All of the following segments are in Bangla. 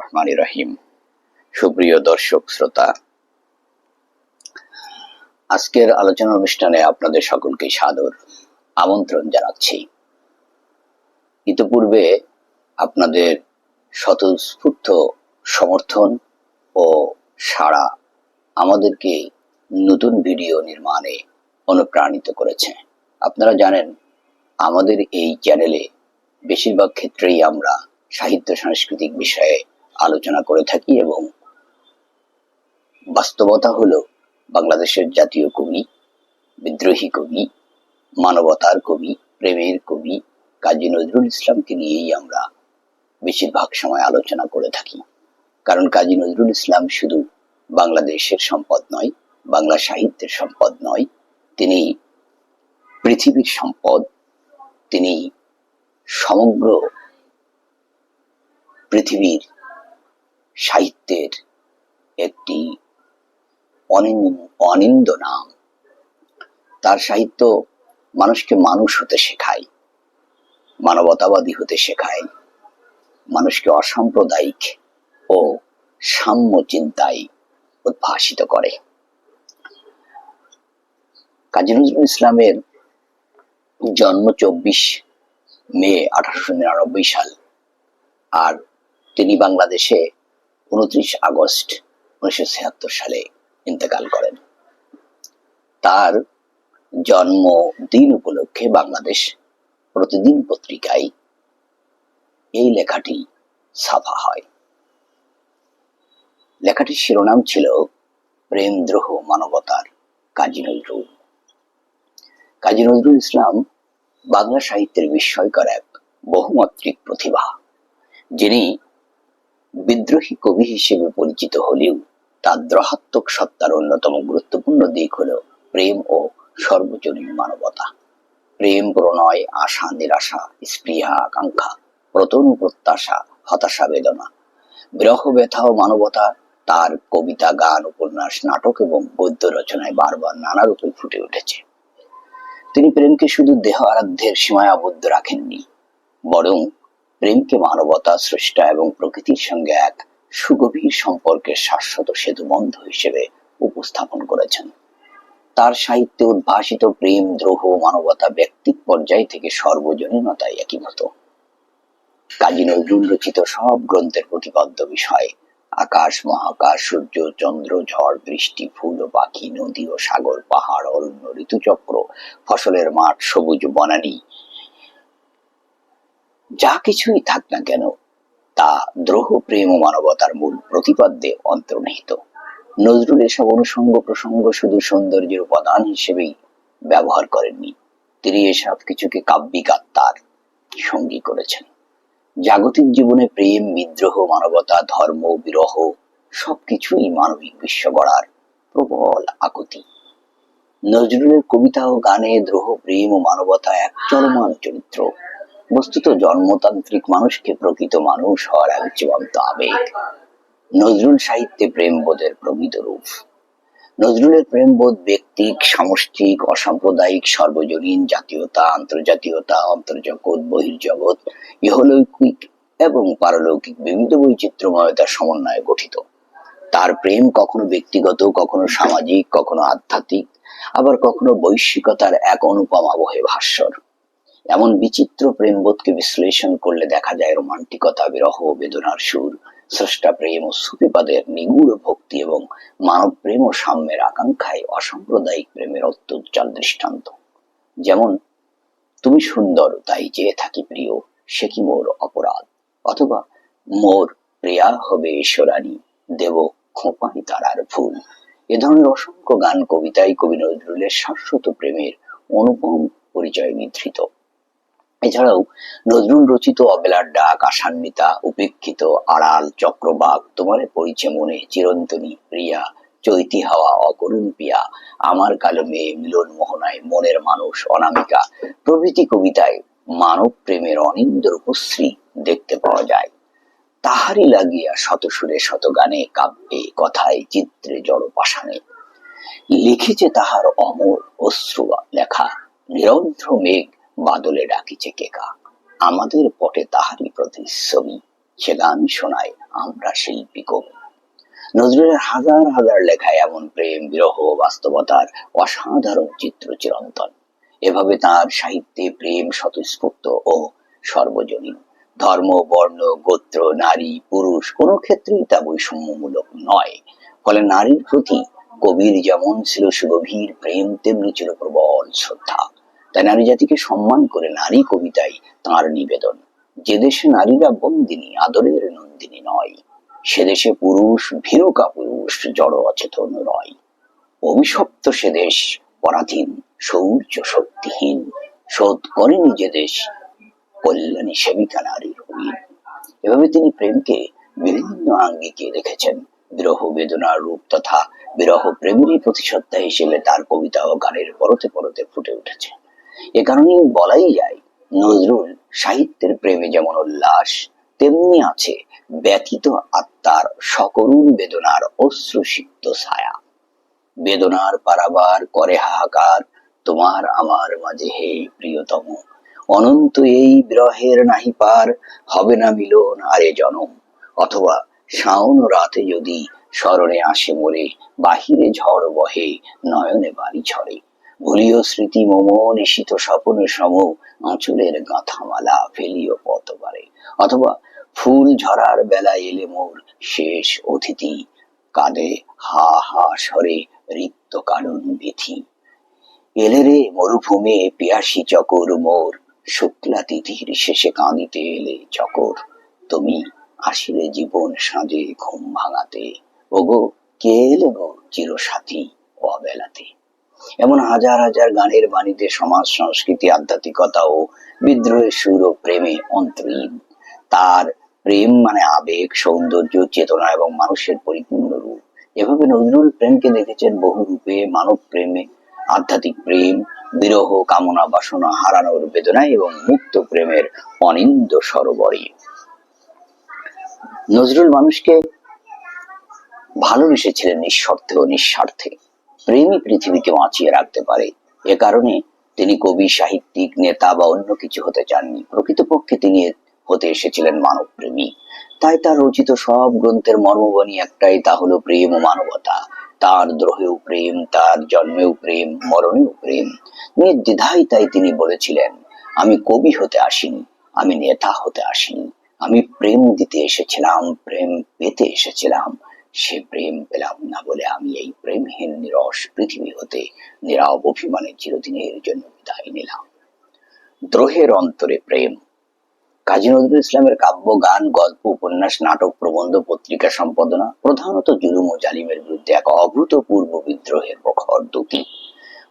রহমান রহিম সুপ্রিয় দর্শক, শ্রোতা, আজকের আলোচনা অনুষ্ঠানে আপনাদের সকলকে সাদর আমন্ত্রণ জানাচ্ছি। ইতিপূর্বে আপনাদের স্বতঃস্ফূর্ত সমর্থন ও সাড়া আমাদেরকে নতুন ভিডিও নির্মাণে অনুপ্রাণিত করেছে। আপনারা জানেন, আমাদের এই চ্যানেলে বেশিরভাগ ক্ষেত্রেই আমরা সাহিত্য সাংস্কৃতিক বিষয়ে আলোচনা করে থাকি এবং বাস্তবতা হলো বাংলাদেশের জাতীয় কবি, বিদ্রোহী কবি, মানবতার কবি, প্রেমের কবি কাজী নজরুল ইসলামকে নিয়েই আমরা বেশিরভাগ সময় আলোচনা করে থাকি। কারণ কাজী নজরুল ইসলাম শুধু বাংলাদেশের সম্পদ নয়, বাংলা সাহিত্যের সম্পদ নয়, তিনি পৃথিবীর সম্পদ, তিনি সমগ্র পৃথিবীর সাহিত্যের একটি অনিন- অনিন্দ নাম। তার সাহিত্য মানুষকে মানুষ হতে শেখায়, মানবতাবাদী হতে শেখায়, মানুষকে অসাম্প্রদায়িক ও সাম্য চিন্তায় উদ্ভাসিত করে। কাজী নজরুল ইসলামের জন্ম চব্বিশ মে আঠারোশো নিরানব্বই সাল, আর তিনি বাংলাদেশে উনত্রিশ আগস্ট উনিশশো ছিয়াত্তর সালে ইন্তেকাল করেন। তার জন্মদিন উপলক্ষে বাংলাদেশ প্রতিদিন পত্রিকায় এই লেখাটি ছাপা হয়। লেখাটির শিরোনাম ছিল প্রেম দ্রোহ মানবতার কাজী নজরুল। কাজী নজরুল ইসলাম বাংলা সাহিত্যের বিস্ময়কর এক বহুমাত্রিক প্রতিভা, যিনি বিদ্রোহী কবি হিসেবে পরিচিত হলেও তার দ্রহাত্মক সত্তার অন্যতম গুরুত্বপূর্ণ দিক হল প্রেম ও সর্বজনীন মানবতা। প্রেম, প্রণয়, আশা, নিরাশা, স্পৃহা, আকাঙ্ক্ষা, প্রতন, প্রত্যাশা, হতাশা, বেদনা। বিরহ ব্যথা ও মানবতা তার কবিতা, গান, উপন্যাস, নাটক এবং গদ্য রচনায় বারবার নানা রূপে ফুটে উঠেছে। তিনি প্রেমকে শুধু দেহ আরাধ্যের সীমায় আবদ্ধ রাখেননি, বরং প্রেমকে মানবতা, স্রষ্টা এবং প্রকৃতির সঙ্গে এক সুগভীর সম্পর্কের শাশ্বত সেতুবন্ধ হিসেবে উপস্থাপন করেছেন। তার সাহিত্যে উদ্ভাসিত প্রেম, দ্রোহ, মানবতা ব্যক্তিক পর্যায় থেকে সর্বজনীনতায় একীভূত। কাজী নজরুল রচিত সব গ্রন্থের প্রতিপাদ্য বিষয় আকাশ, মহাকাশ, সূর্য, চন্দ্র, ঝড়, বৃষ্টি, ফুল ও পাখি, নদী ও সাগর, পাহাড়, অরণ্য, ঋতুচক্র, ফসলের মাঠ, সবুজ বনানী যা কিছুই থাক না কেন, তা দ্রোহ, প্রেম ও মানবতার মূল প্রতিপাদ্যে অন্তর্নিহিত। নজরুল এসব অনুষঙ্গ প্রসঙ্গ শুধু সৌন্দর্যের উপাদান হিসেবেই ব্যবহার করেননি। তিনি এসব কিছুকে কাব্যিক আত্মার সঙ্গী করেছেন। জাগতিক জীবনে প্রেম, বিদ্রোহ, মানবতা, ধর্ম, বিরহ সবকিছুই মানবিক বিশ্ব গড়ার প্রবল আকুতি। নজরুলের কবিতা ও গানে দ্রোহ, প্রেম ও মানবতা এক চলমান চরিত্র। বস্তুত জন্মতান্ত্রিক মানুষকে প্রকৃত মানুষ হওয়ার এক জীবন্ত আবেগ। নজরুল সাহিত্যে প্রেমবোধের প্রমিত রূপ। নজরুলের প্রেমবোধ ব্যক্তিক, সামষ্টিক, অসাম্প্রদায়িক, সর্বজনীন জাতীয়তা আন্তর্জাতীয়তা অন্তর্জগৎ, বহির্জগৎ, ইহলৌকিক এবং পারলৌকিক বিবিধ বৈচিত্র্যময়তার সমন্বয়ে গঠিত। তার প্রেম কখনো ব্যক্তিগত, কখনো সামাজিক, কখনো আধ্যাত্মিক, আবার কখনো বৈশ্বিকতার এক অনুপম আবহে ভাস্বর এমন বিচিত্র প্রেমবোধকে বিশ্লেষণ করলে দেখা যায় রোমান্টিকতা, বিরহ, বেদনার সুর, স্রষ্টা প্রেম ও সুফিপাদের নিগুড় ভক্তি এবং মানব প্রেম ও সাম্যের আকাঙ্ক্ষায় অসাম্প্রদায়িক প্রেমের অত্যুজ্জ্বল দৃষ্টান্ত। যেমন, তুমি সুন্দর, তাই চেয়ে থাকি প্রিয়, সে কি মোর অপরাধ? অথবা, মোর প্রিয়া হবে ঈশ্বরানী দেব খোঁপানি তারার ফুল। এ ধরনের অসংখ্য গান কবিতায় কবি নজরুলের শাশ্বত প্রেমের অনুপম পরিচয় নিধৃত এছাড়াও নজরুল রচিত অবেলার ডাক আশান্বিতা উপেক্ষিত আড়াল, চক্রবাক, তোমারে পরিচে মনে চিরন্তনী প্রিয়া, চৈতি হাওয়া অকরুণ পিয়া, আমার কালো মেয়ে মিলন মোহনায় মনের মানুষ অনামিকা, প্রভৃতি কবিতায় মানব প্রেমের অনিন্দ রূপশ্রী দেখতে পাওয়া যায়। তাহারই লাগিয়া শত সুরে শত গানে কাব্যে, কথায়, চিত্রে জড়পাষাণে লিখেছে তাহার অমর অশ্রু লেখা, নিরন্ধ্র মেঘ বাদলে ডাকিছে কেকা আমাদের পটে তাহারই প্রতিচ্ছবি, সে গান শোনায় আমরা শিল্পী কবি নজরুলের হাজার হাজার লেখায় এমন প্রেম, বিরহ, বাস্তবতার অসাধারণ চিত্র চিরন্তন। এভাবে তার সাহিত্যে প্রেম স্বতঃস্ফূর্ত ও সর্বজনীন। ধর্ম, বর্ণ, গোত্র, নারী, পুরুষ, কোনো ক্ষেত্রেই তা বৈষম্যমূলক নয়। ফলে নারীর প্রতি কবির যেমন ছিল সুগভীর, প্রেম তেমনি ছিল প্রবল শ্রদ্ধা। তাই নারী জাতিকে সম্মান করে নারী কবিতায় তার নিবেদন। যে দেশে নারীরা বন্দিনী, আদরের নন্দিনী নয়, সে দেশে পুরুষ, ভীরকা পুরুষ, জড় অচেতন রয় অভিশপ্ত সে দেশ, পরাধীন শৌর্য শক্তিহীন, শোধ করেনি যে দেশ, কল্যাণী সেবিকা নারীর হইন এভাবে তিনি প্রেমকে বিভিন্ন আঙ্গিকে রেখেছেন। বিরহ বেদনার রূপ তথা বিরহ প্রেমেরই প্রতিসত্তা হিসেবে তার কবিতা ও গানের পরতে পরতে ফুটে উঠেছে। এ কারণেই বলাই যায়, নজরুল সাহিত্যের প্রেমে যেমন উল্লাস, তেমনি আছে ব্যথিত আত্মার সকরুণ বেদনার অশ্রুসিক্ত ছায়া। বেদনার পারাবার করে হাহাকার, তোমার আমার মাঝে হে প্রিয়তম। অনন্ত এই বিরহের নাহি পার, হবে না মিলন আরে জনম। অথবা শাওন রাতে যদি স্মরণে আসে মোরে, বাহিরে ঝড় বহে, নয়নে বাড়ি ছড়ে। ভুলিও স্মৃতি মম নিশিত স্বপন সম, আঁচলের গাঁথামালা ফেলিও পথ পারে অথবা ফুল ঝরার বেলা এলে মোর শেষ অতিথি, কাঁদে হা হা স্বরে রিক্ত কারণ বিথি। এলে রে মরুভূমে পিয়াসী চকর মোর, শুক্লা তিথির শেষে কাঁদিতে এলে চকর। তুমি আসিলে জীবন সাজে ঘুম ভাঙাতে। ওগো, কে এলে গো চিরসাথী অবেলাতে? এমন হাজার হাজার গানের বাণীতে সমাজ, সংস্কৃতি, আধ্যাত্মিকতা ও বিদ্রোহের সুর ও প্রেমে অন্তরীণ। তার প্রেম মানে আবেগ, সৌন্দর্য, চেতনা এবং মানুষের পরিপূর্ণ রূপ। এভাবে নজরুল প্রেমকে দেখেছেন বহু রূপে, মানব প্রেমে আধ্যাত্মিক প্রেম, বিরহ, কামনা, বাসনা, হারানোর বেদনায় এবং মুক্ত প্রেমের অনিন্দ সরোবরে নজরুল মানুষকে ভালোবেসেছিলেন নিঃশর্তে ও নিঃস্বার্থে। প্রেমই পৃথিবীকে বাঁচিয়ে রাখতে পারে। এ কারণে তিনি কবি, সাহিত্যিক, নেতা বা অন্য কিছু হতে চাননি। প্রকৃতপক্ষে তিনি হতে এসেছিলেন মানব প্রেমী তাই তার রচিত সব গ্রন্থের মর্মবাণী একটাই তা হলো প্রেম ও মানবতা। তার দ্রোহেও প্রেম, তার জন্মেও প্রেম, মরণেও প্রেম। নির্দ্বিধায় তাই তিনি বলেছিলেন, আমি কবি হতে আসিনি, আমি নেতা হতে আসিনি। আমি প্রেম দিতে এসেছিলাম, প্রেম পেতে এসেছিলাম। সে প্রেম পেলাম না বলে আমি এই প্রেমহীন, নিরস পৃথিবী হতে নিরব অভিমানে চিরদিনের জন্য বিদায় নিলাম। দ্রোহের অন্তরে প্রেম। কাজী নজরুল ইসলামের কাব্য, গান, গল্প, উপন্যাস, নাটক, প্রবন্ধ, পত্রিকা, সম্পাদনা, প্রধানত জুলুম ও জালিমের বিরুদ্ধে এক অভূতপূর্ব বিদ্রোহের প্রখর দুটি।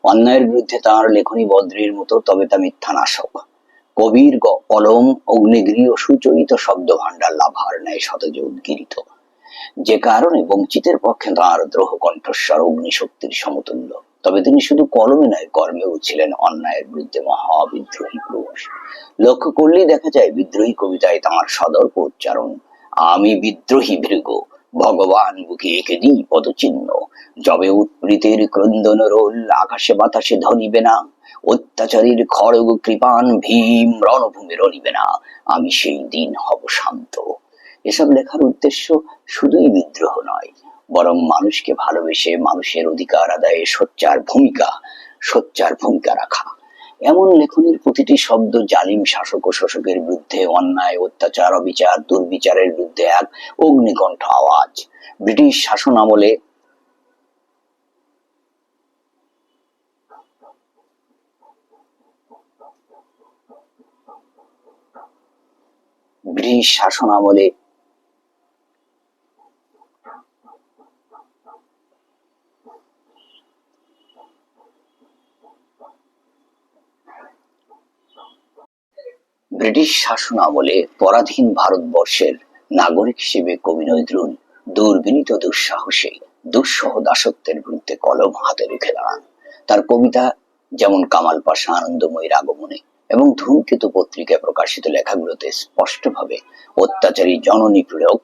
অন্যায়ের বিরুদ্ধে তাঁর লেখনী বদ্রীর মতো, তবে তা মিথ্যা নাশক। কবির কলম অগ্নিগৃহ সুচরিত শব্দ ভাণ্ডার লাভার ন্যায় শতজ উদ্গিরিত। যে কারণে বঞ্চিতের পক্ষে তাঁর দ্রোহ কণ্ঠস্বর, অগ্নিশক্তির সমতুল্য। তবে তিনি শুধু কলমে নয়, কর্মেও ছিলেন অন্যায়ের বিরুদ্ধে মহাবিদ্রোহী পুরুষ। লক্ষ্য করলেই দেখা যায়, বিদ্রোহী কবিতায় তাঁর সদর্প উচ্চারণ, আমি বিদ্রোহী ভৃগ, ভগবান বুকে এঁকে দিই পদচিহ্ন। যবে উৎপীড়িতের ক্রন্দন রোল, আকাশে বাতাসে ধনিবে না। অত্যাচারীর খড়গ কৃপান ভীম রণভূমি রণিবে না। আমি সেই দিন হব শান্ত। এসব লেখার উদ্দেশ্য শুধুই বিদ্রোহ নয়, বরং মানুষকে ভালোবেসে মানুষের অধিকার আদায়ে সোচ্চার ভূমিকা সোচ্চার ভূমিকা রাখা। এমন লেখনের প্রতিটি শব্দ জালিম শাসক ও শোষকের বিরুদ্ধে অন্যায়, অত্যাচার, অবিচার, দুর্বিচারের বিরুদ্ধে এক অগ্নিকণ্ঠ আওয়াজ। ব্রিটিশ শাসন আমলে ব্রিটিশ শাসন আমলে ব্রিটিশ শাসন আমলে পরাধীন ভারতবর্ষের নাগরিক হিসেবে কবি নজরুল দুর্বিনীত দুঃসাহসে, দুঃসহ দাসত্বের বিরুদ্ধে কলম হাতে রেখে দাঁড়ান। তার কবিতা যেমন কামাল পাশা আনন্দময়ীর আগমনে এবং ধূমকেতু পত্রিকায় প্রকাশিত লেখাগুলোতে স্পষ্টভাবে অত্যাচারী জননী প্রয়োগ,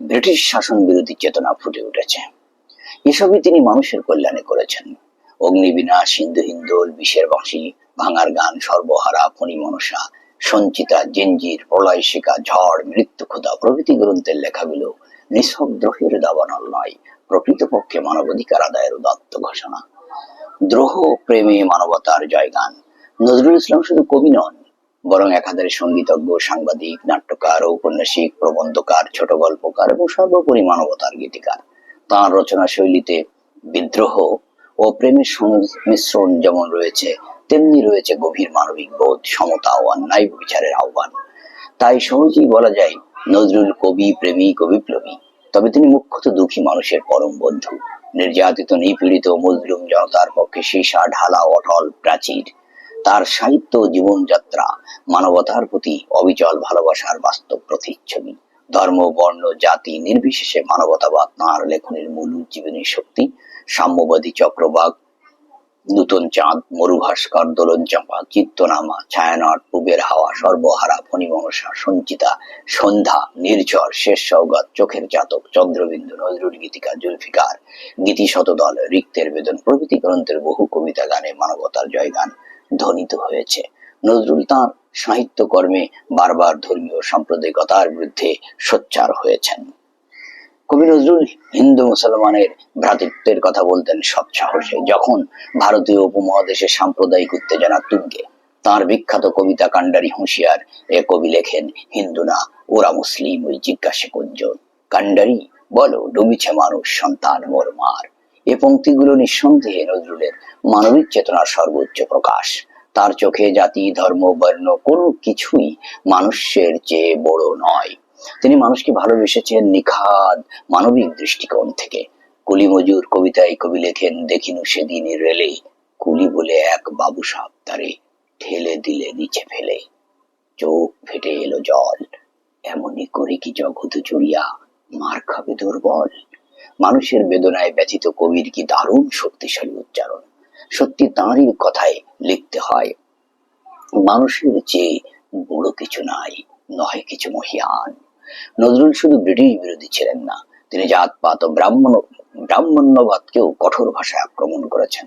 ব্রিটিশ শাসন বিরোধী চেতনা ফুটে উঠেছে। এসবই তিনি মানুষের কল্যাণে করেছেন। অগ্নিবীণা সিন্ধু হিন্দোল, বিষের বাঁশি, ভাঙার গান, সর্বহারা, ফণি মনসা সঞ্চিতা, জেঞ্জির, প্রলয় শিকা ঝড়, মৃত্যু ক্ষুধা প্রভৃতি গ্রন্থের লেখাগুলো নিঃসব দ্রোহের দাবানল নয়, প্রকৃতপক্ষে মানবাধিকার আদায়ের উদাত্ত ঘোষণা। দ্রোহ, প্রেমে মানবতার জয়গান। নজরুল ইসলাম শুধু কবি নন, বরং একাধারে সঙ্গীতজ্ঞ, সাংবাদিক, নাট্যকার ঔপন্যাসিক প্রবন্ধকার, ছোট গল্পকার এবং সর্বোপরি মানবতার গীতিকার। তাঁর রচনা শৈলীতে বিদ্রোহ ও প্রেমের সংমিশ্রণ যেমন রয়েছে তেমনি রয়েছে গভীর মানবিক বোধ, সমতা ও অন্যায় বিচারের আহ্বান। তাই সহজেই বলা যায়, নজরুল কবি প্রেমিক ও বিপ্লবী তবে তিনি মুখ্যত দুঃখী মানুষের পরম বন্ধু। নির্যাতিত, নিপীড়িত মুসলিম জনতার পক্ষে সীসা, ঢালা, অটল, প্রাচীর। তার সাহিত্য জীবনযাত্রা মানবতার প্রতি অবিচল ভালোবাসার বাস্তব প্রতিচ্ছবি। ধর্ম, বর্ণ, জাতি নির্বিশেষে মানবতাবাদ, তাঁর লেখনের মূল উজ্জীবনী শক্তি, সাম্যবাদী চক্রবাক নূতন চাঁদ, মরুভাস্কর দোলন চাপা চিত্তনামা ছায়ানট পুবের হাওয়া, সর্বহারা ফণিমনসা সঞ্চিতা, সন্ধ্যা, নির্ঝর, শেষ সৌগাত চোখের জাতক চন্দ্রবিন্দু, নজরুল গীতিকা, জুলফিকার গীতি শতদল রিক্তের বেদন, প্রভৃতি গ্রন্থের বহু কবিতা গানে মানবতার জয়গান ধ্বনিত হয়েছে। নজরুল তাঁর সাহিত্যকর্মে বারবার ধর্মীয় সাম্প্রদায়িকতার বিরুদ্ধে সোচ্চার হয়েছেন। কবি নজরুল হিন্দু মুসলমানের ভ্রাতৃত্বের কথা বলতেন সৎ সাহসে, যখন ভারতীয় উপমহাদেশে সাম্প্রদায়িক উত্তেজনা তুঙ্গে। তার বিখ্যাত কবিতা কান্ডারি হুঁশিয়ার, এ কবি লেখেন, হিন্দু না, ওরা মুসলিম, ওই জিজ্ঞাসে কুঞ্জন কান্ডারি বলো, ডুবিছে মানুষ, সন্তান, মোর মার। এ পঙ্ক্তিগুলো নিঃসন্দেহে নজরুলের মানবিক চেতনার সর্বোচ্চ প্রকাশ। তার চোখে জাতি, ধর্ম, বর্ণ কোনো কিছুই মানুষের চেয়ে বড় নয়। তিনি মানুষকে ভালোবেসেছেন নিখাদ মানবিক দৃষ্টিকোণ থেকে। কুলি মজুর কবিতায় কবি লেখেন, দেখিনু সেদিন রেলে, কুলি বলে এক বাবু সাপ তারে, ঠেলে দিলে নিচে ফেলে। চোখ ফেটে এলো জল, এমনই করে কি জগৎ জুড়িয়া মার খাবে দুর্বল? মানুষের বেদনায় ব্যথিত কবির কি দারুণ শক্তিশালী উচ্চারণ? সত্যি তাঁরই কথায় লিখতে হয়, মানুষের চেয়ে বড় কিছু নাই নয় কিছু মহিয়ান। নজরুল শুধু ব্রিটিশ বিরোধী ছিলেন না, তিনি জাতপাত ও ব্রাহ্মণ, ব্রাহ্মণ্যবাদকেও কঠোর ভাষায় আক্রমণ করেছেন।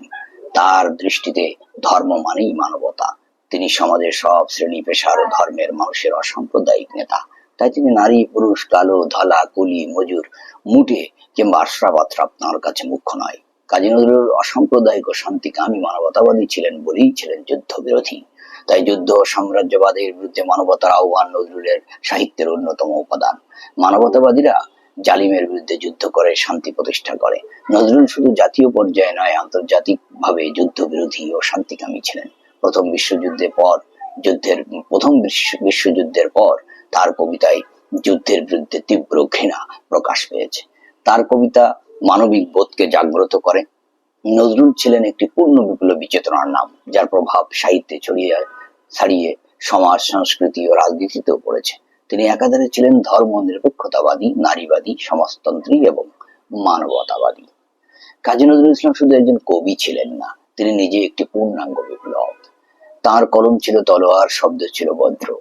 তার দৃষ্টিতে ধর্ম মানেই মানবতা। তিনি সমাজের সব শ্রেণি, পেশার ও ধর্মের মানুষের অসাম্প্রদায়িক নেতা। তাই তিনি নারী, পুরুষ, কালো, ধলা, কুলি, মজুর, মুটে কিংবা আশ্রাবাত্রাপ তাঁর কাছে মুখ্য নয়। কাজী নজরুল অসাম্প্রদায়িক ও শান্তিকামী মানবতাবাদী ছিলেন বলেই ছিলেন যুদ্ধ বিরোধী তাই যুদ্ধ সাম্রাজ্যবাদের বিরুদ্ধে মানবতার আহ্বান নজরুলের সাহিত্যের অন্যতম উপাদান। মানবতাবাদীরা জালিমের বিরুদ্ধে যুদ্ধ করে, শান্তি প্রতিষ্ঠা করে। নজরুল শুধু জাতীয় পর্যায়ে নয় আন্তর্জাতিক ভাবে যুদ্ধ বিরোধী ও শান্তিকামী ছিলেন। প্রথম বিশ্বযুদ্ধের পর, যুদ্ধের, প্রথম বিশ্বযুদ্ধের পর তার কবিতায় যুদ্ধের বিরুদ্ধে তীব্র ঘৃণা প্রকাশ পেয়েছে। তার কবিতা মানবিক বোধকে জাগ্রত করে। নজরুল ছিলেন একটি পূর্ণ বিপ্লবী চেতনার নাম, যার প্রভাব সাহিত্যে ছড়িয়ে ছাড়িয়ে সমাজ, সংস্কৃতি ও রাজনীতিতেও পড়েছে। তিনি একাধারে ছিলেন ধর্ম নিরপেক্ষতাবাদী, নারীবাদী, সমাজতন্ত্রী এবং মানবতাবাদী। কাজী নজরুল ইসলাম শুধু একজন কবি ছিলেন না, তিনি নিজে একটি পূর্ণাঙ্গ বিপ্লব। তার কলম ছিল তলোয়ার, শব্দ ছিল বজ্র।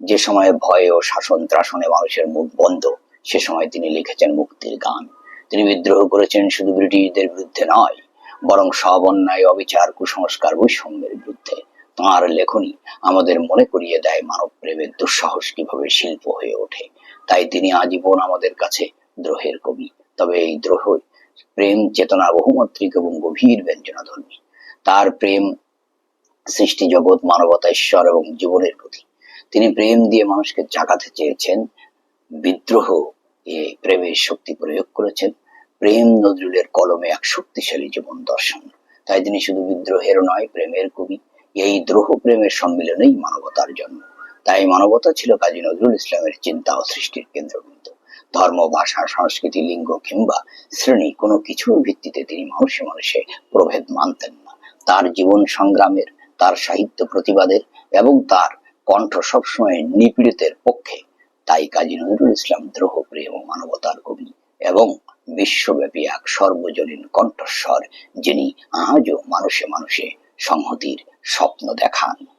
যে সময়ে ভয় ও শাসন ত্রাসনে মানুষের মুখ বন্ধ, সে সময় তিনি লিখেছেন মুক্তির গান। তিনি বিদ্রোহ করেছেন শুধু ব্রিটিশদের বিরুদ্ধে নয়, বরং সব অন্যায়, অবিচার, কুসংস্কার, বৈষম্যের বিরুদ্ধে। তাঁর লেখনী আমাদের মনে করিয়ে দেয় মানব প্রেমের দুঃসাহস কীভাবে শিল্প হয়ে ওঠে। তাই তিনি আজীবন আমাদের কাছে দ্রোহের কবি। তবে এই দ্রোহ প্রেম, চেতনা, বহুমাত্রিক এবং গভীর ব্যঞ্জনাধর্মী। তার প্রেম সৃষ্টি জগৎ, মানবতা, ঈশ্বর এবং জীবনের প্রতি। তিনি প্রেম দিয়ে মানুষকে জাগাতে চেয়েছেন, বিদ্রোহ এ প্রেমের শক্তি প্রয়োগ করেছেন। প্রেম নজরুলের কলমে এক শক্তিশালী জীবন দর্শন। তাই তিনি শুধু বিদ্রোহের নয়, প্রেমের কবি। এই দ্রোহ প্রেমের সম্মিলনেই মানবতার জন্ম। তাই মানবতা ছিল কাজী নজরুল ইসলামের চিন্তা ও সৃষ্টির কেন্দ্রবিন্দু। ধর্ম, ভাষা, সংস্কৃতি, লিঙ্গ কিংবা শ্রেণি কোনো কিছুর ভিত্তিতে তিনি মানুষে মানুষে প্রভেদ মানতেন না। তার জীবন সংগ্রামের, তার সাহিত্য প্রতিবাদের এবং তার কণ্ঠ সবসময় নিপীড়িতের পক্ষে। তাই কাজী নজরুল ইসলাম দ্রোহ, প্রেম ও মানবতার কবি এবং বিশ্বব্যাপী এক সর্বজনীন কণ্ঠস্বর যিনি আজও মানুষে মানুষে সংহতির স্বপ্ন দেখান।